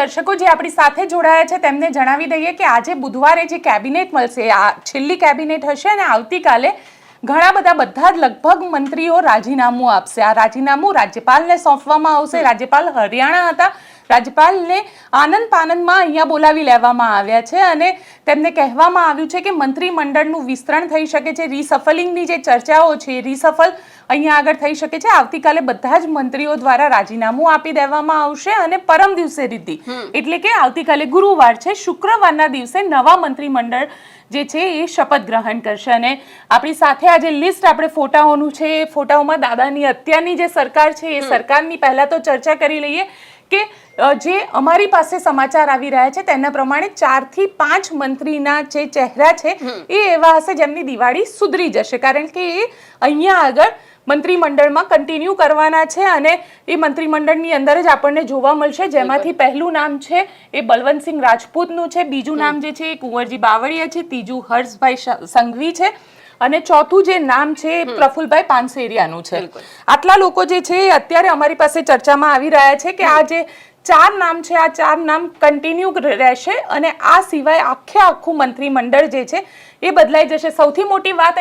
દર્શકો જે આપણી સાથે જોડાયા છે તેમને જણાવી દઈએ કે આજે બુધવારે જે કેબિનેટ મળશે આ છેલ્લી કેબિનેટ હશે અને આવતીકાલે ઘણા બધા બધા જ લગભગ મંત્રીઓ રાજીનામું આપશે. આ રાજીનામું રાજ્યપાલને સોંપવામાં આવશે. રાજ્યપાલ હરિયાણા હતા. રાજ્યપાલને આનંદ પાનંદમાં અહીંયા બોલાવી લેવામાં આવ્યા છે અને તેમને કહેવામાં આવ્યું છે કે મંત્રીમંડળનું વિસ્તરણ થઈ શકે છે રીસફલિંગની જે ચર્ચાઓ છે રિસફલ અહીંયા આગળ થઈ શકે છે. આવતીકાલે બધા જ મંત્રીઓ દ્વારા રાજીનામું આપી દેવામાં આવશે અને પરમ દિવસે રીતિ. એટલે કે આવતીકાલે ગુરુવાર છે. શુક્રવારના દિવસે નવા મંત્રીમંડળ જે છે એ શપથ ગ્રહણ કરશે. અને આપણી સાથે આ જે લિસ્ટ આપણે ફોટાઓનું છે એ ફોટાઓમાં દાદાની અત્યારની જે સરકાર છે એ સરકારની પહેલા તો ચર્ચા કરી લઈએ કે જે અમારી પાસે સમાચાર આવી રહ્યા છે તેના પ્રમાણે ચારથી પાંચ મંત્રીના જે ચહેરા છે એ એવા હશે જેમની દિવાળી સુધરી જશે. કારણ કે એ અહીંયા આગળ મંત્રીમંડળમાં કન્ટિન્યુ કરવાના છે અને એ મંત્રીમંડળની અંદર જ આપણને જોવા મળશે. જેમાંથી પહેલું નામ છે એ બલવંતસિંહ રાજપૂતનું છે. બીજું નામ જે છે એ કુંવરજી બાવળીયા છે. ત્રીજું હર્ષભાઈ સંઘવી છે. અને ચોથું જે નામ છે એ પ્રફુલભાઈ પાનસેરિયાનું છે. આટલા લોકો જે છે એ અત્યારે અમારી પાસે ચર્ચામાં આવી રહ્યા છે કે આ જે ચાર નામ છે, આ ચાર નામ કન્ટિન્યુ રહેશે અને આ સિવાય આખે આખું મંત્રીમંડળ જે છે, એ બદલાઈ જશે. સૌથી મોટી વાત